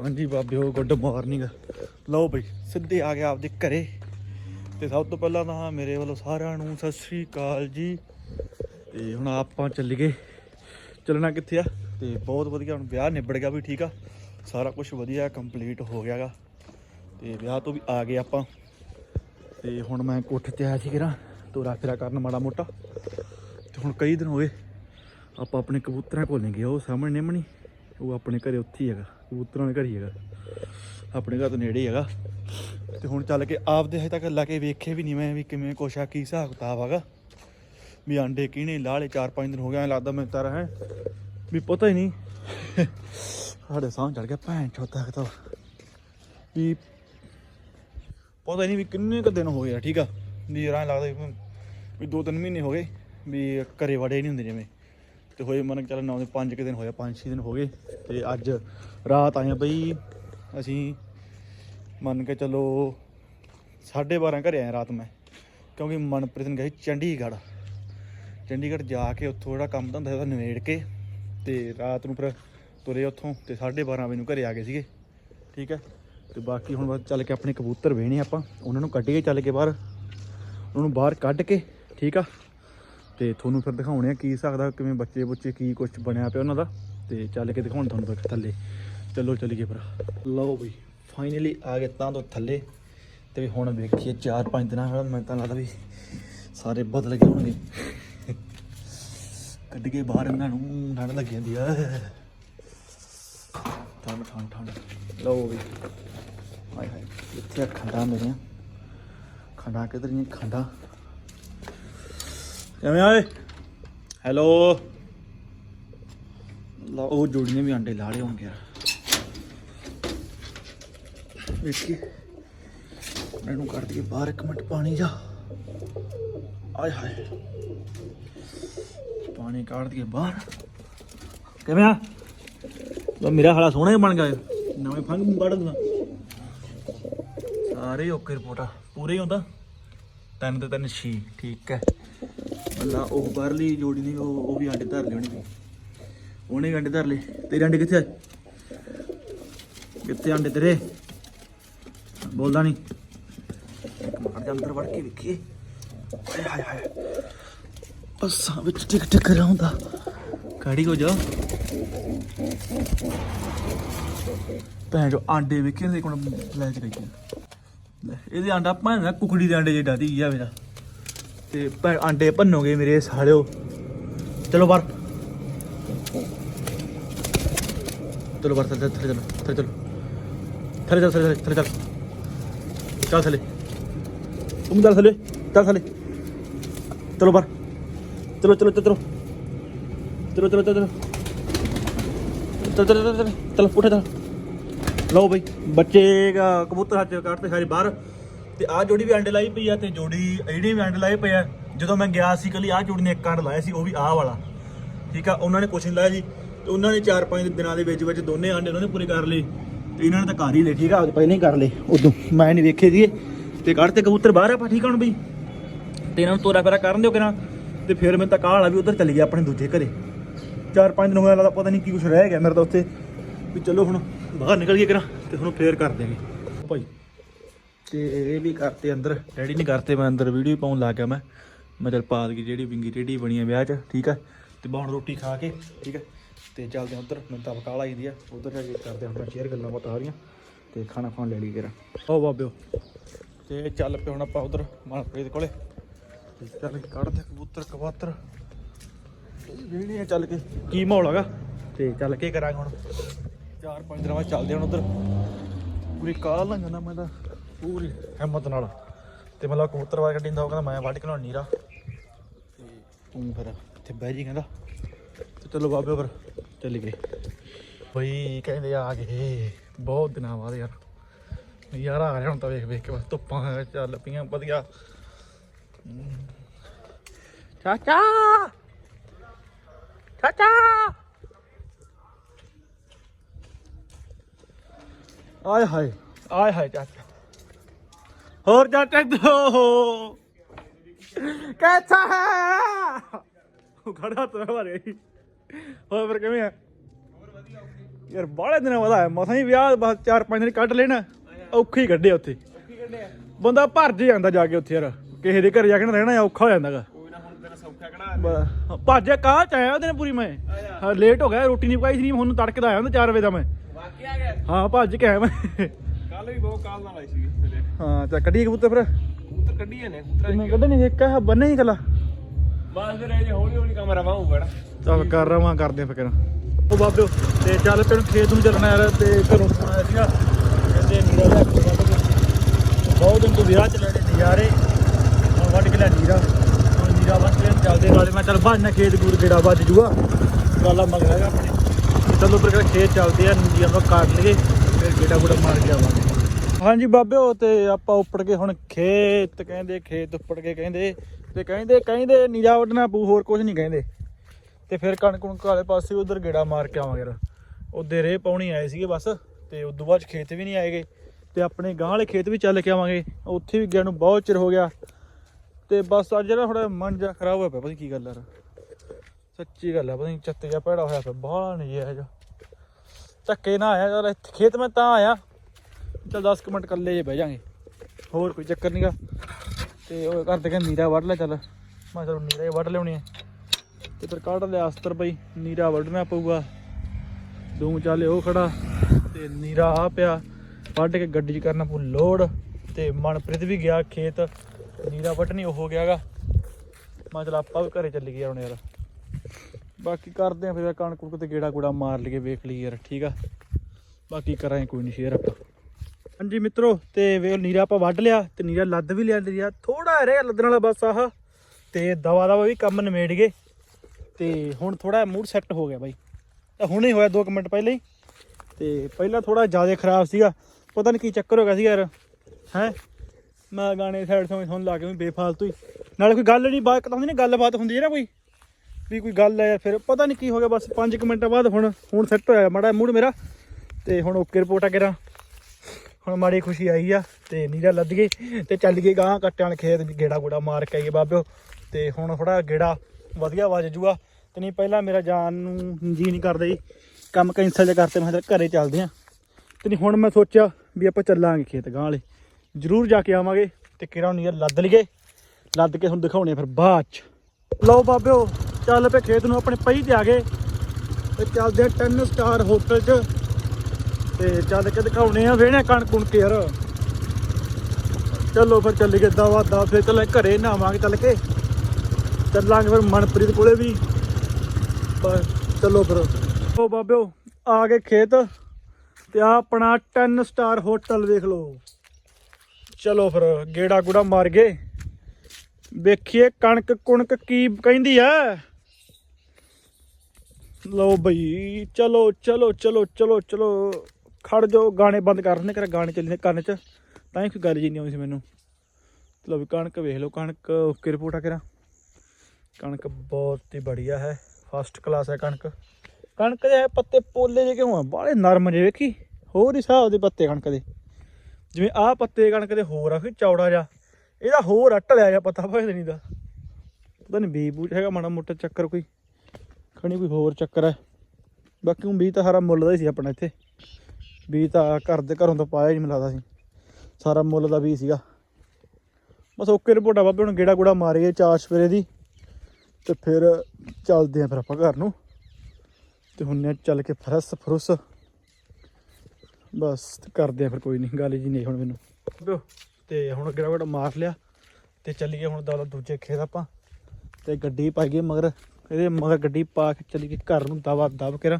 ਹਾਂਜੀ ਬਾਬਿਓ good morning. ਲਓ ਬਈ, ਸਿੱਧੇ ਆ ਗਿਆ ਆਪਦੇ ਘਰੇ। ਤੇ ਸਭ ਤੋਂ ਪਹਿਲਾਂ ਤਾਂ ਮੇਰੇ ਵੱਲੋਂ ਸਾਰਿਆਂ ਨੂੰ ਸਤਿ ਸ੍ਰੀ ਅਕਾਲ ਜੀ। ਤੇ ਹੁਣ ਆਪਾਂ ਚੱਲੀਏ। ਚੱਲਣਾ ਕਿੱਥੇ ਆ? ਤੇ ਬਹੁਤ ਵਧੀਆ, ਹੁਣ ਵਿਆਹ ਨਿਬੜ ਗਿਆ ਵੀ, ਠੀਕ ਆ। ਸਾਰਾ ਕੁਝ ਵਧੀਆ ਕੰਪਲੀਟ ਹੋ ਗਿਆਗਾ। ਤੇ ਵਿਆਹ ਤੋਂ ਵੀ ਆ ਗਏ ਆਪਾਂ। ਤੇ ਹੁਣ ਮੈਂ ਕੋਠੇ ਤੇ ਆਇਆ ਸੀ ਕਿਰਾ ਤੋਰਾ ਫੇਰਾ ਕਰਨ ਮਾੜਾ ਮੋਟਾ। ਤੇ ਹੁਣ ਕਈ ਦਿਨ ਹੋਏ ਆਪਾਂ ਆਪਣੇ ਕਬੂਤਰਾਂ ਕੋਲ ਨਹੀਂ ਗਏ। ਉਹ ਸਾਹਮਣੇ ਨਿਮਣੀ। ਉਹ ਆਪਣੇ ਘਰੇ ਉੱਥੇ ਹੀ ਹੈਗਾ, ਕਬੂਤਰਾਂ ਦੇ ਘਰ ਹੀ ਹੈਗਾ। ਆਪਣੇ ਘਰ ਤੋਂ ਨੇੜੇ ਹੀ ਹੈਗਾ। ਤੇ ਹੁਣ ਚੱਲ ਕੇ ਆਪਦੇ ਹਜੇ ਤੱਕ ਲਾ ਕੇ ਵੇਖੇ ਵੀ ਨਹੀਂ ਮੈਂ ਵੀ ਕਿਵੇਂ ਕੁਛ ਆ, ਕੀ ਹਿਸਾਬ ਕਿਤਾਬ ਹੈਗਾ। ਵੀ ਆਂਡੇ ਕਿਹਨੇ ਲਾਲੇ 4-5 ਦਿਨ ਹੋ ਗਿਆ ਐਂ ਲੱਗਦਾ ਮੈਨੂੰ ਤਾਰਾ ਹੈ ਵੀ ਪਤਾ ਹੀ ਨਹੀਂ ਸਾਡੇ ਸਾਹ ਚੜ ਗਿਆ ਭੈਣ ਚੋਦਾ ਕਿਤਾ ਵੀ ਪਤਾ ਹੀ ਨਹੀਂ ਵੀ ਕਿੰਨੇ ਕੁ ਦਿਨ ਹੋ ਗਏ ਆ, ਠੀਕ ਆ। ਵੀ ਰਾਂ ਲੱਗਦਾ ਵੀ- ਵੀ ਦੋ ਤਿੰਨ ਮਹੀਨੇ ਹੋ ਗਏ, ਵੀ ਘਰੇ ਵੜੇ ਨਹੀਂ ਹੁੰਦੇ ਜਿਵੇਂ। ਤੇ ਹੋਏ ਮਨ ਚੱਲ ਨੌ ਦੇ ਪੰਜ ਕੁ ਦਿਨ ਹੋਇਆ ਪੰਜ ਛੇ ਦਿਨ ਹੋ ਗਏ ਤੇ ਅੱਜ ਰਾਤ ਆਏ ਆ ਬਈ ਅਸੀਂ ਮੰਨ ਕੇ ਚੱਲੋ 12:30 ਘਰੇ ਆਏ ਰਾਤ ਮੈਂ, ਕਿਉਂਕਿ ਮਨਪ੍ਰੀਤ ਨੇ ਗਈ ਚੰਡੀਗੜ੍ਹ। ਚੰਡੀਗੜ੍ਹ ਜਾ ਕੇ ਉੱਥੋਂ ਜਿਹੜਾ ਕੰਮ ਧੰਦਾ ਸੀ ਉਹਦਾ ਨਿਬੇੜ ਕੇ ਤੇ ਰਾਤ ਨੂੰ ਫਿਰ ਤੁਰੇ ਉੱਥੋਂ ਤੇ 12:30 ਵਜੇ ਨੂੰ ਘਰੇ ਆ ਗਏ ਸੀਗੇ, ਠੀਕ ਹੈ? ਤੇ ਬਾਕੀ ਹੁਣ ਬਸ ਚੱਲ ਕੇ ਆਪਣੇ ਕਬੂਤਰ ਵੇਹਣੇ ਆਪਾਂ, ਉਹਨਾਂ ਨੂੰ ਕੱਢ ਕੇ ਚੱਲ ਕੇ ਬਾਹਰ, ਉਹਨਾਂ ਨੂੰ ਬਾਹਰ ਕੱਢ ਕੇ, ਠੀਕ ਆ? ਤੇ ਤੁਹਾਨੂੰ ਫਿਰ ਦਿਖਾਉਣੇ ਆ ਕੀ ਸਕਦਾ ਕਿਵੇਂ ਬੱਚੇ ਬੁੱਚੇ ਕੀ ਕੁਝ ਬਣਿਆ ਪਿਆ ਉਹਨਾਂ ਦਾ। ਤੇ ਚੱਲ ਕੇ ਦਿਖਾਉਣ ਤੁਹਾਨੂੰ ਫਿਰ ਥੱਲੇ। ਚਲੋ, ਚਲੀਏ ਫਿਰ ਲਓ ਬਈ ਫਾਈਨਲੀ ਆ ਗਏ ਤਾਂ ਤੋਂ ਥੱਲੇ। ਤੇ ਵੀ ਹੁਣ ਵੇਖੀਏ 4-5 ਦਿਨਾਂ ਬਾਅਦ, ਮੈਨੂੰ ਤਾਂ ਲੱਗਦਾ ਵੀ ਸਾਰੇ ਬਦਲ ਗਏ ਹੋਣਗੇ। ਕੱਢ ਕੇ ਬਾਹਰ ਇਹਨਾਂ ਨੂੰ ਠੰਡ ਲੱਗ ਜਾਂਦੀ ਆ। ਠੰਡ ਠੰਡ ਠੰਡ। ਲਓ ਵੀ ਹਾਏ ਹਾਏ, ਇੱਥੇ ਆ ਖੰਡਾਂ ਮੇਰੀਆਂ। ਖੰਡਾਂ ਕਿਧਰ ਨਹੀਂ ਖੰਡਾਂ। ਕਿਵੇਂ ਆਏ ਹੈਲੋ ਲਾ ਉਹ ਜੋੜੀਆਂ ਵੀ ਆਂਡੇ ਲਾੜੇ ਹੋਣਗੇ ਯਾਰ। ਵੇਖੀ। ਮੈਨੂੰ ਕੱਢ ਕੇ ਬਾਹਰ ਇੱਕ ਮਿੰਟ ਪਾਣੀ ਜਾ। ਆਏ ਹਾਏ। ਪਾਣੀ ਕੱਢ ਕੇ ਬਾਹਰ। ਕਿਵੇਂ ਆ? ਲੋ ਮੇਰਾ ਹਾਲਾ ਸੋਹਣਾ ਹੀ ਬਣ ਗਿਆ ਨਵੇਂ ਫੰਗ ਕੱਢ ਦੂੰਗਾ। ਸਾਰੇ ਓਕੇ ਰਿਪੋਰਟਾ। ਪੂਰੇ ਹੀ ਹੁੰਦਾ? ਤਿੰਨ ਤੇ ਤਿੰਨ ਛੀ ਠੀਕ ਹੈ। ਅੱਲਾ ਉਹ ਬਾਹਰਲੀ ਜੋੜੀ ਨਹੀਂ, ਉਹ ਉਹ ਵੀ ਆਂਡੇ ਧਰ ਲਿਆਉਣੀ ਸੀ। ਉਹਨੇ ਵੀ ਆਂਡੇ ਧਰ ਲਏ। ਤੇਰੇ ਆਂਡੇ ਕਿੱਥੇ ਆ? ਕਿੱਥੇ ਆਂਡੇ ਤੇਰੇ? ਬੋਲਦਾ ਨਹੀਂ। ਇੱਕ ਮਾਰ ਦੇ ਅੰਦਰ ਵੜ ਕੇ ਵੇਖੀਏ। ਹਾਏ ਹਾਏ ਹਾਏ। ਅਸਾਂ ਵਿੱਚ ਟਿਕ ਟਿਕ ਰਹੁੰਦਾ ਕਾੜੀ ਹੋ ਜਾ ਭੈਣ ਜੋ ਆਂਡੇ ਵੇਖੇ ਨੇ ਕੋਣ ਲੈ ਕੇ ਗਈ ਇਹਦੇ ਆਂਡਾ ਭਾਂ ਕੁਕੜੀ ਦੇ ਆਂਡੇ ਜਿਹੜਾ ਦੀ ਆ ਮੇਰਾ। आंडे गए मेरे सारे चलो बार चलो बार थे थे चलो थे चलो थे चल थे थे चल चल थे तुम चल थे चल थे चलो बार चलो चलो चलो चलो चलो चलो चलो चलो चलो चलो चलो चलो उठे चलो लो भाई बच्चे का कबूतर हाथ काटते सारी बार ਤੇ ਆਹ ਜੋੜੀ ਵੀ ਅੰਡੇ ਲਾਈ ਪਈ ਆ ਤੇ ਜੋੜੀ ਇਹੜੀ ਵੀ ਅੰਡੇ ਲਾਏ ਪਏ ਆ। ਜਦੋਂ ਮੈਂ ਗਿਆ ਸੀ ਕੱਲੀ ਆਹ ਜੋੜੀ ਨੇ ਇੱਕ ਅੰਡ ਲਾਇਆ ਸੀ, ਉਹ ਵੀ ਆਹ ਵਾਲਾ। ਠੀਕ ਆ, ਉਹਨਾਂ ਨੇ ਕੁਛ ਨਹੀਂ ਲਾਇਆ ਜੀ। ਤੇ ਉਹਨਾਂ ਨੇ 4-5 ਦਿਨਾਂ ਦੇ ਵਿੱਚ ਵਿੱਚ ਦੋਨੇ ਅੰਡੇ ਉਹਨਾਂ ਨੇ ਪੂਰੇ ਕਰ ਲਏ। ਤੇ ਇਹਨਾਂ ਨੇ ਤਾਂ ਕਰ ਹੀ ਲਏ, ਠੀਕ ਆ? ਪਹਿਲਾਂ ਨਹੀਂ ਕਰ ਲਏ, ਉਦੋਂ। ਮੈਂ ਨਹੀਂ ਵੇਖੇ ਸੀਗੇ। ਤੇ ਕੱਢਤੇ ਕਬੂਤਰ ਬਾਹਰ ਆਪਾਂ, ਠੀਕ ਆ ਹੁਣ ਬਈ? ਤੇ ਇਹਨਾਂ ਨੂੰ ਤੋਰਾ ਫੇਰਾ ਕਰਨ ਦਿਓ ਕਿਰਾਂ ਤੇ ਫਿਰ ਮੈਂ ਤਾਂ ਕਾਹਲਾ ਵੀ ਉਧਰ ਚਲੀ ਗਿਆ ਆਪਣੇ ਦੂਜੇ ਘਰੇ। ਚਾਰ ਪੰਜ ਦਿਨ ਹੋਇਆ ਲੱਗਦਾ ਪਤਾ ਨਹੀਂ ਕੀ ਕੁਛ ਰਹਿ ਗਿਆ ਮੇਰੇ ਤਾਂ ਉੱਥੇ। ਵੀ ਚਲੋ ਹੁਣ ਬਾਹਰ ਨਿਕਲ ਗਏ ਕਿਰਾਂ ਤੇ ਹੁਣ ਫੇਰ ਕਰ ਦੇਗੇ ਭਾਈ ਤੇ ਇਹ ਵੀ ਕਰਤੇ ਅੰਦਰ। ਡੈਡੀ ਨੇ ਕਰਤੇ ਮੈਂ ਅੰਦਰ ਵੀਡੀਓ ਪਾਉਣ ਲੱਗ ਗਿਆ ਮੈਂ। ਮੈਂ ਚਲ ਪਾ ਦਗੀ ਜਿਹੜੀ ਵਿੰਗੀ ਟੇਢੀ ਬਣੀ ਆ ਵਿਆਹ 'ਚ, ਠੀਕ ਆ? ਤੇ ਬਾ ਹੁਣ ਰੋਟੀ ਖਾ ਕੇ, ਠੀਕ ਆ? ਤੇ ਚੱਲਦੇ ਹਾਂ ਉੱਧਰ, ਮੈਨੂੰ ਤਾਂ ਬਕਾਲ ਆਈ ਦੀ ਆ। ਉੱਧਰ ਜਾ ਕੇ ਕਰਦੇ ਹਾਂ ਆਪਣਾ ਸ਼ੇਅਰ ਗੱਲਾਂ ਬਾਤਾਂ ਸਾਰੀਆਂ ਤੇ ਖਾਣਾ ਖਾਣ ਲੈ ਲਈ ਕਿਰਾਂ ਓ ਬਾਬਿਓ। ਤੇ ਚੱਲ ਪਏ ਹੁਣ ਆਪਾਂ ਉਧਰ ਮਨਪ੍ਰੀਤ ਕੋਲੇ। ਤੇ ਚੱਲ ਕੱਢਦੇ ਕਬੂਤਰ ਕਬੂਤਰ। ਵੇਣੇ ਆ ਚੱਲ ਕੇ। ਕੀ ਮਾਹੌਲ ਹੈਗਾ? ਤੇ ਚੱਲ ਕੇ ਕਰਾਂਗੇ ਹੁਣ। ਚਾਰ ਪੰਜ ਦਿਨਾਂ ਬਾਅਦ ਚੱਲਦੇ ਹਾਂ ਹੁਣ ਉਧਰ। ਪੂਰੀ ਕਾਲ ਨਾ ਜਾਂਦਾ ਮੈਂ ਤਾਂ। ਪੂਰੀ ਹਿੰਮਤ ਨਾਲ। ਤੇ ਮਤਲਬ ਕਬੂਤਰ ਵਾਰ ਕੱਢਿੰਦਾ ਉਹ ਕਹਿੰਦਾ, ਮੈਂ ਵੱਢ ਕੇ ਲਾਉਣ ਨੀਰਾ। ਤੇ ਤੂੰ ਫਿਰ ਇੱਥੇ ਬਹਿ ਜੀ ਕਹਿੰਦਾ। ਤੇ ਚਲੋ ਬਾਬੇ ਪਰ ਚੱਲ ਗਏ ਬਈ ਕਹਿੰਦੇ ਆ ਗਏ, ਬਹੁਤ ਦਿਨਾਂ ਬਾਅਦ ਯਾਰ। ਯਾਰ ਆ ਰਿਹਾ ਹੁਣ ਤਾਂ ਵੇਖ ਵੇਖ ਕੇ ਬਸ ਧੁੱਪਾਂ ਚੱਲ ਪਈਆਂ, ਵਧੀਆ। ਚਾਚਾ! ਚਾਚਾ! ਆਏ ਹਾਏ ਆਏ ਹਾਏ ਚਾਚਾ। ਹੋਰ ਚਾਚਾ ਦੋ। ਕੈਸਾ ਹੈ। ਉਹ ਖੜਾ ਤਾਂ ਮਾਰੇ ਹੋਰ ਫਿਰ ਕਿਵੇਂ ਆ? ਯਾਰ ਬਾਹਲੇ ਦਿਨਾਂ ਬਾਅਦ ਆਇਆ। ਮਸਾਂ ਹੀ ਵਿਆਹ ਬਸ ਚਾਰ ਪੰਜ ਦਿਨ ਕੱਢ ਲੈਣਾ। ਔਖੇ ਹੀ ਕੱਢੇ ਉੱਥੇ। ਬੰਦਾ ਭਰ ਜੇ ਜਾਂਦਾ ਜਾ ਕੇ ਉੱਥੇ ਯਾਰ। ਕਿਸੇ ਦੇ ਘਰ ਜਾ ਕੇ ਨਾ ਰਹਿਣਾ ਔਖਾ ਹੋ ਜਾਂਦਾਗਾ। ਤੇਰਾ ਭਾਜਿਆ ਕਾਹ ਚ ਆਇਆ ਉਹਦੇ ਨਾਲ ਪੂਰੀ ਮੈਂ? ਲੇਟ ਹੋ ਗਿਆ। ਰੋਟੀ ਨਹੀਂ ਪਕਾਈ ਸੀ ਹੁਣ ਤੜਕੇ ਦਾ ਆਇਆ ਹੁੰਦਾ 4 ਵਜੇ ਦਾ ਮੈਂ। ਵਾਕੀ ਆ ਗਿਆ। ਹਾਂ ਭੱਜ ਕੇ ਆਇਆ ਮੈਂ। ਕੱਲ ਵੀ ਬਹੁਤ ਕਾਲ ਨਾਲ ਆਈ ਸੀ ਥੱਲੇ ਹਾਂ ਕੱਢੀ ਕਬੂਤਰ ਫਿਰ। ਕਬੂਤਰ ਕੱਢੀ ਨੇ ਕਬੂਤਰ ਮੈਂ ਕੱਢ ਨਹੀਂ ਇੱਕ ਬੰਨੇ ਹੀ ਕਲਾ ਬਸ ਫਿਰ ਇਹ ਜੇ ਹੌਲੀ ਹੌਲੀ ਕੰਮ ਰਵਾਉਂ ਬੜਾ ਚੱਲ ਕਰ ਰਵਾਂ ਕਰਦੇ ਆ ਫਿਕਰ ਉਹ ਬਾਬਿਓ ਤੇ ਚੱਲ ਤੈਨੂੰ ਖੇਤ ਨੂੰ ਚੱਲਣਾ ਯਾਰ ਤੇ ਘਰੋਂ ਆਇਆ ਸੀਗਾ। ਕਹਿੰਦੇ ਨੀਰਾ ਲੈ ਕੇ ਕੇ ਬਹੁਤ ਦਿਨ ਤੋਂ ਵਿਆਹ ਚ ਲੈਣੇ ਨਜ਼ਾਰੇ। ਹੁਣ ਵੱਢ ਕੇ ਲੈ ਨੀਰਾ। ਹੁਣ ਨੀਰਾ ਵੱਢ ਕੇ ਚੱਲਦੇ ਨਾਲੇ ਮੈਂ ਚੱਲ ਭੱਜਣਾ ਖੇਤ ਗੂਰ ਗੇੜਾ ਵੱਜ ਜੂਗਾ। ਗੱਲਾਂ ਮੰਗ ਹੈਗਾ ਆਪਣੇ। ਚਲੋ ਪਰ ਖੇਤ ਚੱਲਦੇ ਆ ਨੀਰਾ ਆਪਾਂ ਕਾਟ ਲਈਏ ਫਿਰ ਗੇੜਾ ਗੁੜਾ ਮਾਰ ਕੇ ਆਵਾਂਗੇ। ਹਾਂਜੀ ਬਾਬਿਓ ਤੇ ਆਪਾਂ ਉੱਪੜ ਕੇ ਹੁਣ ਖੇਤ ਕਹਿੰਦੇ, ਖੇਤ ਉੱਪੜ ਕੇ ਕਹਿੰਦੇ ਤੇ ਕਹਿੰਦੇ ਕਹਿੰਦੇ ਨੀਰਾ ਵੱਢਣਾ ਪੂ ਹੋਰ ਕੁਝ ਨਹੀਂ ਕਹਿੰਦੇ। ਤੇ ਫਿਰ ਕਣਕ ਕੁਣਕ ਵਾਲੇ ਪਾਸੇ ਉਧਰ ਗੇੜਾ ਮਾਰ ਕੇ ਆਵਾਂਗੇ ਯਾਰ ਉਹਦੇ ਰੇ ਪਾਉਣੀ ਆਏ ਸੀਗੇ ਬਸ, ਤੇ ਉਦੋਂ ਬਾਅਦ 'ਚ ਖੇਤ ਵੀ ਨਹੀਂ ਆਏਗੇ। ਤੇ ਆਪਣੇ ਗਾਂ ਵਾਲੇ ਖੇਤ ਵੀ ਚੱਲ ਕੇ ਆਵਾਂਗੇ। ਉੱਥੇ ਵੀ ਗਿਆ ਨੂੰ ਬਹੁਤ ਚਿਰ ਹੋ ਗਿਆ। ਤੇ ਬਸ ਅੱਜ ਨਾ ਥੋੜਾ ਮਨ ਜਾ ਖਰਾਬ ਹੋਇਆ ਪਿਆ, ਪਤਾ ਨੀ ਕੀ ਗੱਲ ਯਾਰ ਸੱਚੀ ਗੱਲ ਆ, ਪਤਾ ਨਹੀਂ ਚੱਤੇ ਜਾ ਭੈੜਾ ਹੋਇਆ ਪਿਆ, ਬਾਹਲਾ ਨਹੀਂ ਇਹ ਜਾ ਧੱਕੇ ਨਾ ਆਇਆ ਯਾਰ ਇੱਥੇ ਖੇਤ ਮੈਂ ਤਾਂ ਆਇਆ। ਚਲ 10 ਕੁ ਮਿੰਟ ਇਕੱਲੇ ਜੇ ਬਹਿ ਜਾਾਂਗੇ। ਹੋਰ ਕੋਈ ਚੱਕਰ ਨਹੀਂਗਾ ਤੇ ਉਹ ਘਰ ਦੇ ਕਹਿੰਦੇ ਨੀਰਾ ਵੱਢ ਲੈ ਚੱਲ। ਮੈਂ ਚਲੋ ਨੀਰਾ ਹੀ ਵੱਢ ਲਿਆਉਣੀ ਆ। ਤੇ ਫਿਰ ਕੱਢ ਲਿਆ ਅਸਤਰ ਬਈ। ਨੀਰਾ ਵੱਢਣਾ ਪਊਗਾ। ਦੂੰ ਚਾਲੇ ਉਹ ਖੜਾ। ਤੇ ਨੀਰਾ ਆ ਪਿਆ। ਵੱਢ ਕੇ ਗੱਡੀ 'ਚ ਕਰਨਾ ਪਊ ਲੋਡ। ਤੇ ਮਨਪ੍ਰੀਤ ਵੀ ਗਿਆ ਖੇਤ। ਨੀਰਾ ਵੱਢਣੀ ਉਹ ਹੋ ਗਿਆਗਾ। ਮੈਂ ਚਲ ਆਪਾਂ ਵੀ ਘਰੇ ਚੱਲੀ ਗਏ ਹੁਣ ਯਾਰ। ਬਾਕੀ ਕਰਦੇ ਆ ਫਿਰ ਕਣਕ ਕੁਣਕ ਤੇ ਗੇੜਾ ਗੂੜਾ ਮਾਰ ਲਈਏ ਵੇਖ ਲਈਏ ਯਾਰ, ਠੀਕ ਆ? ਬਾਕੀ ਕਰਾਂਗੇ ਕੋਈ ਨਹੀਂ ਸ਼ੇਅਰ ਆਪਾਂ। ਹਾਂਜੀ ਮਿੱਤਰੋ, ਤੇ ਵੇ ਨੀਰਾ ਆਪਾਂ ਵੱਢ ਲਿਆ ਤੇ ਨੀਰਾ ਲੱਦ ਵੀ ਲਿਆ ਨੀਰਾ। ਥੋੜਾ ਰਹਿ ਲੱਦਣ ਵਾਲਾ ਬਸ ਆਹ। ਤੇ ਦਵਾ ਦਵਾ ਵੀ ਕੰਮ ਨਿਮੇੜ ਗਏ। ਤੇ ਹੁਣ ਥੋੜਾ ਮੂਡ ਸੈੱਟ ਹੋ ਗਿਆ ਬਾਈ। ਤਾਂ ਹੁਣੇ ਹੀ ਹੋਇਆ 2 ਮਿੰਟ ਪਹਿਲਾਂ ਹੀ। ਤੇ ਪਹਿਲਾਂ ਥੋੜਾ ਜ਼ਿਆਦਾ ਖਰਾਬ ਸੀਗਾ। ਪਤਾ ਨਹੀਂ ਕੀ ਚੱਕਰ ਹੋ ਗਿਆ ਸੀ ਯਾਰ। ਹੈ? ਮੈਂ ਗਾਣੇ ਸਾਈਡ ਤੋਂ ਸੁਣ ਲਾ ਕੇ ਵੀ ਬੇਫਾਲਤੂ ਹੀ। ਨਾਲੇ ਕੋਈ ਗੱਲ ਨਹੀਂ ਬਾਤ ਹੁੰਦੀ ਨਾ ਗੱਲਬਾਤ ਹੁੰਦੀ ਹੈ ਨਾ ਕੋਈ। ਵੀ ਕੋਈ ਗੱਲ ਹੈ ਯਾਰ ਫਿਰ ਪਤਾ ਨਹੀਂ ਕੀ ਹੋ ਗਿਆ ਬਸ 5 ਮਿੰਟਾਂ ਬਾਅਦ ਹੁਣ ਹੁਣ ਸੈੱਟ ਹੋਇਆ। ਮਾੜਾ ਮੂਡ ਮੇਰਾ। ਤੇ ਹੁਣ ਓਕੇ ਰਿਪੋਰਟ ਆ ਕਰਾਂ। ਹੁਣ ਮਾੜੀ ਖੁਸ਼ੀ ਆਈ ਆ ਤੇ ਨੀਰਾ ਲੱਦ ਗਏ ਤੇ ਚੱਲ ਗਏ ਗਾਂ ਕੱਟਿਆਂ ਵਾਲੇ ਖੇਤ ਵੀ ਗੇੜਾ ਗੂੜਾ ਮਾਰ ਕੇ ਆਈਏ ਬਾਬਿਓ। ਤੇ ਹੁਣ ਥੋੜਾ ਗੇੜਾ ਵਧੀਆ ਵੱਜ ਜੂਗਾ। ਤੇ ਨਹੀਂ, ਪਹਿਲਾਂ ਮੇਰਾ ਜਾਨ ਨੂੰ ਜੀ ਨਹੀਂ ਕਰਦਾ ਜੀ। ਕੰਮ ਕੈਂਸਲ ਜਿਹਾ ਕਰਤੇ, ਮੈਂ ਕਿਹਾ ਘਰੇ ਚੱਲਦੇ ਆ। ਤੇ ਨਹੀਂ, ਹੁਣ ਮੈਂ ਸੋਚਿਆ ਵੀ ਆਪਾਂ ਚੱਲਾਂਗੇ ਖੇਤ ਗਾਂ ਵਾਲੇ। ਜ਼ਰੂਰ ਜਾ ਕੇ ਆਵਾਂਗੇ। ਤੇ ਕਿਰਾਂ ਨੀਰ ਲੱਦ ਲਈਏ। ਲੱਦ ਕੇ ਤੁਹਾਨੂੰ ਦਿਖਾਉਣੇ ਫਿਰ ਬਾਅਦ ਚ। ਲਓ ਬਾਬਿਓ, ਚੱਲ ਪਏ ਖੇਤ ਨੂੰ, ਆਪਣੇ ਪਈ ਤੇ ਆ ਗਏ। ਤੇ ਚੱਲਦੇ ਆ 10 ਸਟਾਰ ਹੋਟਲ 'ਚ। ਤੇ ਚੱਲ ਕੇ ਦਿਖਾਉਣੇ ਆ ਵੇਣੇ ਕਣਕ ਕੁਣਕ ਯਾਰ। ਚਲੋ ਫਿਰ ਚੱਲ ਗਏ ਦਵਾ ਦਾ ਫਿਰ ਚੱਲ ਘਰੇ ਨਹਾਵਾਂਗੇ ਚੱਲ ਕੇ। ਚੱਲਾਂਗੇ ਫਿਰ ਮਨਪ੍ਰੀਤ ਕੋਲੇ ਵੀ। ਬਸ ਚਲੋ ਫਿਰ। ਉਹ ਬਾਬਿਓ, ਆ ਗਏ ਖੇਤ ਤੇ ਆ ਆਪਣਾ 10 ਸਟਾਰ ਹੋਟਲ ਵੇਖ ਲਓ। ਚਲੋ ਫਿਰ, ਗੇੜਾ ਗੁੜਾ ਮਾਰ ਗਏ। ਵੇਖੀਏ ਕਣਕ ਕੁਣਕ ਕੀ ਕਹਿੰਦੀ ਐ ਲਓ ਬਈ, ਚਲੋ ਚਲੋ ਚਲੋ ਚਲੋ ਚਲੋ। ਖੜ ਜੋ ਗਾਣੇ ਬੰਦ ਕਰ ਦਿੰਦੇ, ਕਰ ਗਾਣੇ ਚੱਲਦੇ ਕੰਨ 'ਚ। ਤਾਂ ਹੀ ਕੋਈ ਗੱਲ ਜੀ ਨਹੀਂ ਆਉਂਦੀ ਸੀ ਮੈਨੂੰ। ਲਓ ਵੀ ਕਣਕ ਵੇਖ ਲਓ, ਕਣਕ ਓਕੇ ਰਿਪੋਰਟ ਆ ਕਰਾਂ ਕਣਕ ਬਹੁਤ ਹੀ ਬੜੀਆ ਹੈ ਫਸਟ ਕਲਾਸ ਹੈ ਕਣਕ। ਕਣਕ ਦੇ ਪੱਤੇ ਪੋਲੇ ਜਿਹੇ ਕਿਉਂ ਆ? ਬਾਹਲੇ ਨਰਮ ਜਿਹੇ, ਵੇਖੀ? ਹੋਰ ਹੀ ਹਿਸਾਬ ਦੇ ਪੱਤੇ ਕਣਕ ਦੇ। ਜਿਵੇਂ ਆਹ ਪੱਤੇ ਕਣਕ ਦੇ ਹੋਰ ਆ ਫਿਰ ਚੌੜਾ ਜਿਹਾ। ਇਹਦਾ ਹੋਰ ਅੱਟ ਲਿਆ ਜਾਂ ਪਤਾ ਭਾਵੇਂ ਨਹੀਂ ਦਾ। ਪਤਾ ਨਹੀਂ ਬੀ ਬੂਟ ਹੈਗਾ, ਮਾੜਾ ਮੋਟਾ ਚੱਕਰ ਕੋਈ। ਖਣੀ ਕੋਈ ਹੋਰ ਚੱਕਰ ਹੈ। ਬਾਕੀ ਉਹ ਬੀ ਤਾਂ ਸਾਰਾ ਮੁੱਲ ਦਾ ਹੀ ਸੀ ਆਪਣਾ ਇੱਥੇ। ਵੀ ਤਾਂ ਘਰ ਦੇ ਘਰੋਂ ਤਾਂ ਪਾਇਆ ਹੀ ਨਹੀਂ ਮਿਲਦਾ ਸੀ। ਸਾਰਾ ਮੁੱਲ ਦਾ ਵੀ ਸੀਗਾ। ਬਸ ਓਕੇ ਰਿਪੋਰਟ ਆ ਬਾਬੇ ਹੁਣ ਗੇੜਾ ਗੂੜਾ ਮਾਰੀਏ ਚਾਰ ਸਵੇਰੇ ਦੀ ਤੇ ਫਿਰ ਚੱਲਦੇ ਆਂ ਫਿਰ ਆਪਾਂ ਘਰ ਨੂੰ। ਤੇ ਹੁਣ ਚੱਲ ਕੇ ਫਰਸ ਫਰੁਸ। ਬਸ ਕਰਦੇ ਆ ਫਿਰ ਕੋਈ ਨਹੀਂ ਗੱਲ ਜੀ ਨਹੀਂ ਹੁਣ ਮੈਨੂੰ। ਬਾਬਿਓ, ਤੇ ਹੁਣ ਗੇੜਾ ਗੂੜਾ ਮਾਰ ਲਿਆ ਤੇ ਚੱਲੀਏ ਹੁਣ ਦੌਲਤ ਦੂਜੇ ਖੇਤ ਆਪਾਂ। ਤੇ ਗੱਡੀ ਪਾਈਏ ਮਗਰ ਇਹਦੇ ਮਗਰ ਗੱਡੀ ਪਾ ਕੇ ਚੱਲੀਏ ਘਰ ਨੂੰ ਦਵਾ ਦਬ ਕੇ ਨਾ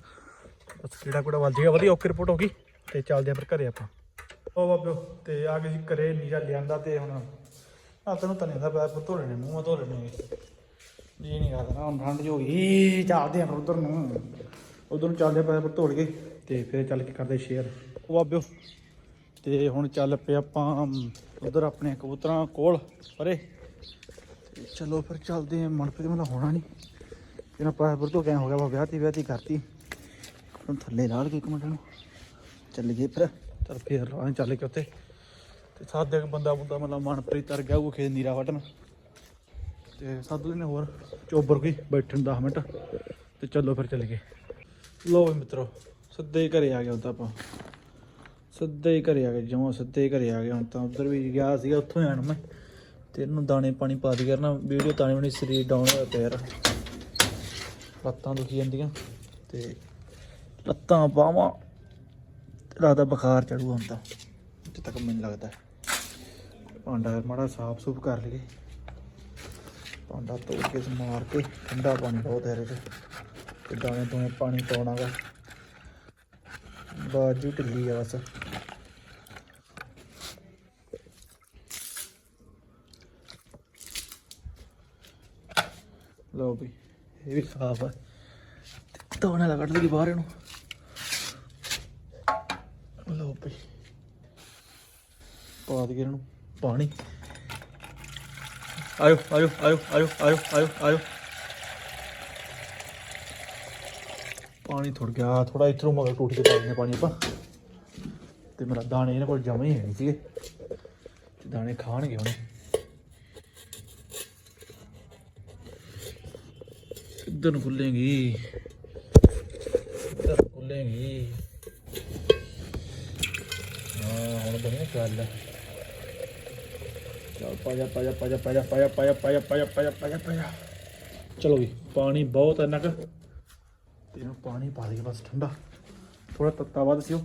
ਬਸ ਕਿਹੜਾ ਕੁੜਾ ਵੱਜ ਗਿਆ ਵਧੀਆ ਓਕੇ ਰਿਪੋਰਟ ਹੋ ਗਈ। ਤੇ ਚੱਲਦੇ ਆ ਫਿਰ ਘਰੇ ਆਪਾਂ। ਉਹ ਬਾਬਿਓ ਤੇ ਆ ਗਏ ਜੀ ਘਰੇ, ਨੀਰਾ ਲਿਆਂਦਾ ਤੇ ਹੁਣ ਆ ਤੈਨੂੰ ਤਨੇ ਦਾ ਪੈਰ ਧੋ ਲੈਣੇ ਮੂੰਹ ਧੋ ਲੈਣੇ ਜੀ ਨਹੀਂ ਕਰਦਾ, ਹੁਣ ਠੰਡ ਜੋ ਹੀ ਚੱਲਦੇ ਆ ਫਿਰ ਉਧਰ ਨੂੰ। ਉਧਰ ਨੂੰ ਚੱਲਦੇ ਆ ਪੈਰ ਧੋ ਲਈਏ ਤੇ ਫਿਰ ਚੱਲ ਕੇ ਕਰਦੇ ਸ਼ੇਅਰ। ਉਹ ਬਾਬਿਓ ਤੇ ਹੁਣ ਚੱਲ ਪਏ ਆਪਾਂ ਉਧਰ ਆਪਣੇ ਕਬੂਤਰਾਂ ਕੋਲ ਪਰੇ। ਤੇ ਚਲੋ ਫਿਰ ਚੱਲਦੇ ਆ, ਮਨਪ੍ਰੀਤ ਮਲਾ ਹੋਣਾ ਨਹੀਂ ਇਹਨਾਂ ਪਾਸਪੋਰ ਤੋਂ ਕਿਆ ਹੋ ਗਿਆ ਵਾ ਵਿਆਹ ਤੀ ਵਿਆਹ ਤੀ ਕਰਤੀ। ਹੁਣ ਥੱਲੇ ਲਾ ਲਗੇ ਇੱਕ ਮਿੰਟ ਨੂੰ ਚੱਲ ਗਏ ਫਿਰ। ਚੱਲ ਫਿਰ ਰਾਹ ਚੱਲ ਕੇ ਉੱਤੇ ਤੇ ਸਾਦੇ ਇੱਕ ਬੰਦਾ ਬੁੰਦਾ ਮਤਲਬ ਮਨਪ੍ਰੀਤ ਤਰ ਗਿਆ, ਉਹ ਖੇਤ ਨੀਰਾ ਵਟਣ ਤੇ ਸੱਦ ਨੇ ਹੋਰ ਚੋਬਰ ਕੋਈ ਬੈਠਣ 10 ਮਿੰਟ। ਤੇ ਚਲੋ ਫਿਰ ਚੱਲ ਗਏ। ਲੋ ਵੀ ਮਿੱਤਰੋ, ਸਿੱਧੇ ਹੀ ਘਰੇ ਆ ਗਿਆ ਉਦਾਂ ਆਪਾਂ। ਸਿੱਧੇ ਹੀ ਘਰੇ ਆ ਗਏ ਜਮਾਂ ਸਿੱਧੇ ਹੀ ਘਰੇ ਆ ਗਏ ਹੁਣ ਤਾਂ। ਉਧਰ ਵੀ ਗਿਆ ਸੀਗਾ, ਉੱਥੋਂ ਹੀ ਆਣ ਮੈਂ। ਤੇ ਇਹਨੂੰ ਦਾਣੇ ਪਾਣੀ ਪਾ ਦੀ ਕਰਨਾ, ਵੀਡੀਓ ਤਾਣੀ ਬਣੀ, ਸਰੀਰ ਡਾਊਨ ਹੋਇਆ ਪਿਆ ਯਾਰ। ਲੱਤਾਂ ਦੁਖੀ ਜਾਂਦੀਆਂ। ਤੇ ਲੱਤਾਂ ਪਾਵਾਂ ਲੱਗਦਾ ਬੁਖਾਰ ਚੜੂ ਹੁਣ ਤਾਂ ਜਿੱਥੇ ਤੱਕ ਮੈਨੂੰ ਲੱਗਦਾ ਭਾਂਡਾ ਮਾੜਾ ਸਾਫ਼ ਸੁਫ ਕਰ ਲਈਏ। ਭਾਂਡਾ ਤੋੜ ਕੇ ਮਾਰ ਕੇ ਠੰਡਾ ਪਾਣੀ ਬਹੁਤ ਹੈ ਇਹਦੇ ਤੇ ਦਾਣੇ ਦੋਨੇ ਪਾਣੀ ਪਾਉਣਾਗਾ। ਬਾਜੂ ਢਿੱਲੀ ਆ ਬਸ। ਲਓ ਵੀ, ਇਹ ਵੀ ਸਾਫ਼ ਹੈ ਦੋਨੇ ਲਾ ਲਈ ਬਾਹਰ ਇਹਨੂੰ। ਲਓ ਪਾ ਦੇ ਇਹਨੂੰ ਪਾਣੀ। ਆਇਓ ਆਇਓ ਆਇਓ ਆਇਓ ਆਇਓ ਆਇਓ ਆਇਓ। ਪਾਣੀ ਥੋੜ ਗਿਆ ਥੋੜਾ ਇਥੋਂ ਮਗਰ ਟੂਟੀ ਕੇ ਪਾ ਦਿੰਦੇ ਪਾਣੀ ਆਪਾਂ। ਤੇ ਮੇਰਾ ਦਾਣੇ ਇਹਨਾਂ ਕੋਲ ਜਮੇ ਹੀ ਹੈ ਨਹੀਂ ਸੀਗੇ। ਤੇ ਦਾਣੇ ਖਾਣਗੇ ਹੁਣ। ਕਿੱਧਰ ਨੂੰ ਖੁੱਲੇਗੀ ਕਿੱਧਰ ਖੁੱਲੇਗੀ ਬਣੀ ਗੱਲ ਚਲ ਪਾਇਆ ਪਾਜਾ ਪਾਜਾ ਪਾਜਾ ਪਾਜਾ ਪਾਜਾ ਪਾਜਾ ਪਾਜਾ ਪਾਜਾ ਪਾਜਾ ਪਾਜਾ ਚਲੋ ਵੀ ਪਾਣੀ ਬਹੁਤ ਹੈ ਨਕ ਇਹਨੂੰ ਪਾਣੀ ਪਾ ਦੇ ਬਸ ਠੰਡਾ ਥੋੜਾ ਤੱਤਾ ਵੱਧ ਸਿਓ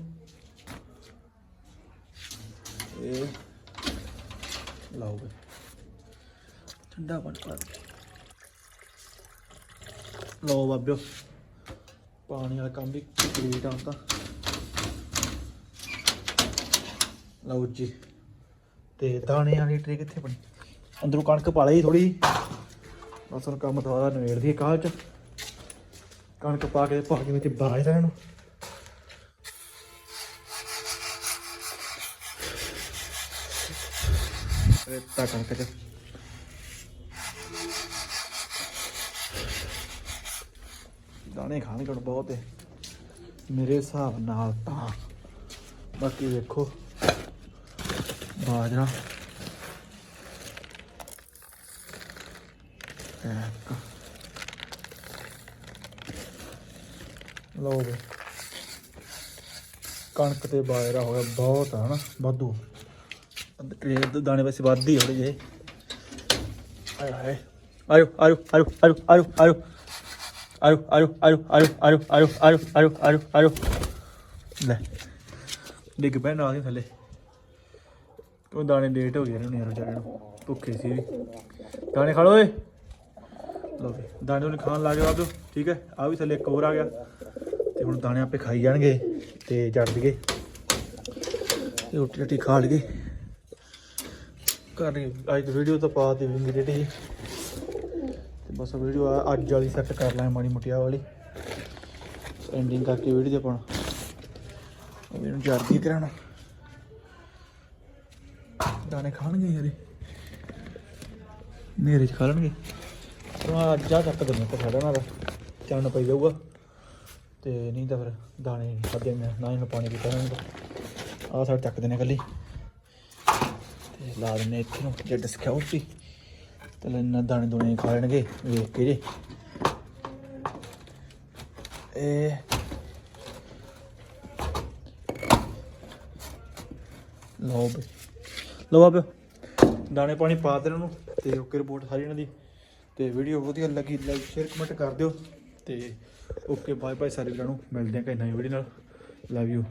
ਇਹ ਲਾਓ ਬਈ ਠੰਡਾ ਪਾਣੀ ਪਾ ਲਓ ਬਾਬਿਓ ਪਾਣੀ ਵਾਲਾ ਕੰਮ ਵੀ ਕੰਪਲੀਟ ਆ ਤਾਂ ਲਓ ਜੀ ਤੇ ਦਾਣੇ ਵਾਲੀ ਟ੍ਰੇ ਕਿੱਥੇ ਬਣੀ? ਅੰਦਰੋਂ ਕਣਕ ਪਾ ਲਈ ਥੋੜੀ ਬਸ ਹੁਣ ਕੰਮ ਦੁਬਾਰਾ ਨਵੇੜ ਦੀ ਕਾਹ ਚ। ਕਣਕ ਪਾ ਕੇ ਪਾ ਕੇ ਵਿੱਚ ਬਾਜ ਦਾ ਇਹਨੂੰ ਰੇਤਾ ਕਣਕ ਚ। ਦਾਣੇ ਖਾਣਗੇ ਹੁਣ ਬਹੁਤ ਹੈ ਮੇਰੇ ਹਿਸਾਬ ਨਾਲ ਤਾਂ। ਬਾਕੀ ਵੇਖੋ। ਬਾਜਰਾ ਇੱਕ ਲਓ ਵੀ ਕਣਕ ਤੇ ਬਾਜਰਾ ਹੋ ਬਹੁਤ ਆ ਹਨਾ ਵਾਧੂ ਟ੍ਰੇਨ ਦੇ ਦਾਣੇ ਵੈਸੇ ਵੱਧ ਹੀ ਹੋੜੇ ਜੇ ਆਏ ਹਾਏ ਆਇਓ ਆਇਓ ਆਇਓ ਆਇਓ ਆਇਓ ਆਇਓ ਆਇਓ ਆਇਓ ਆਇਓ ਆਇਓ ਆਇਓ ਆਇਓ ਆਇਓ ਆਇਓ ਆਇਓ ਲੈ ਡਿੱਗ ਪੈ ਆ ਹੀ ਥੱਲੇ ਉਹ ਦਾਣੇ ਲੇਟ ਹੋ ਗਏ ਇਹਨਾਂ ਨੂੰ ਯਾਰ ਵਿਚਾਰੇ ਨੂੰ। ਭੁੱਖੇ ਸੀ ਵੀ। ਦਾਣੇ ਖਾ ਲਓ ਓਏ। ਲਓ ਵੀ, ਦਾਣੇ ਉਹਨੇ ਖਾਣ ਲੱਗ ਗਿਆ ਬਾਬੂ ਠੀਕ ਹੈ? ਆ ਵੀ ਥੱਲੇ ਇੱਕ ਹੋਰ ਆ ਗਿਆ। ਤੇ ਹੁਣ ਦਾਣੇ ਆਪੇ ਖਾਈ ਜਾਣਗੇ ਤੇ ਜੜ ਦਈਏ ਤੇ ਰੋਟੀ ਰੋਟੀ ਖਾ ਲਈਏ। ਕਰ ਲਈ ਅੱਜ ਦੀ ਵੀਡੀਓ ਤਾਂ ਪਾ ਦੇਵਾਂਗੇ ਜਿਹੜੀ ਤੇ ਬਸ ਵੀਡੀਓ ਅੱਜ ਵਾਲੀ ਸੈੱਟ ਕਰ ਲਾਂ ਮਾੜੀ ਮੁਟਿਆ ਵਾਲੀ। ਐਂਡਿੰਗ ਕਰਕੇ ਵੀਡੀਓ ਤੇ ਪਾਉਣਾ ਇਹਨੂੰ ਜਰਦੀ ਕਰਾਉਣਾ। ਦਾਣੇ ਖਾਣਗੇ ਯਾਰੇ ਨੇਰੇ ਚ ਖਾ ਲੈਣਗੇ। ਉਹ ਅੱਜ ਆ ਚੱਕ ਦਿੰਦੇ ਤਾਂ ਸਾਡਾ ਨਾਲ। ਚੰਨ ਪਈ ਜਾਊਗਾ। ਤੇ ਨਹੀਂ ਤਾਂ ਫਿਰ ਦਾਣੇ ਨਹੀਂ ਖਾਦੇ ਮੈਂ, ਨਾ ਇਹਨੂੰ ਪਾਣੀ ਪੀਤਾ ਨਾ। ਆ ਸਾਡ ਚੱਕ ਦਿੰਦੇ ਕੱਲੀ ਤੇ ਲਾ ਦਿੰਦੇ ਇੱਥੇ ਨੂੰ, ਜੇ ਡਿਸਕਾਊਂਟ ਤੇ ਲੈਣਾ ਦਾਣੇ ਦੋਣੇ ਖਾ ਲੈਣਗੇ, ਵੇਖ ਕੇ ਜੇ। ਇਹ ਲਓ ਬਈ। ਲਓ ਬਾਬੇ, ਦਾਣੇ ਪਾਣੀ ਪਾ ਦੇ ਨੂੰ ਤੇ ਓਕੇ ਰਿਪੋਰਟ ਸਾਰੀ ਇਹਨਾਂ ਦੀ। ਤੇ ਵੀਡੀਓ ਵਧੀਆ ਲੱਗੀ ਲਾਈਕ ਸ਼ੇਅਰ ਕਮੈਂਟ ਕਰ ਦਿਓ ਤੇ ਓਕੇ ਬਾਏ ਬਾਏ ਸਾਰੇ ਵੀਰਾਂ ਨੂੰ। ਮਿਲਦੇ ਹਾਂ ਕਿ ਨਵੀਂ ਵੀਡੀਓ ਨਾਲ। Love you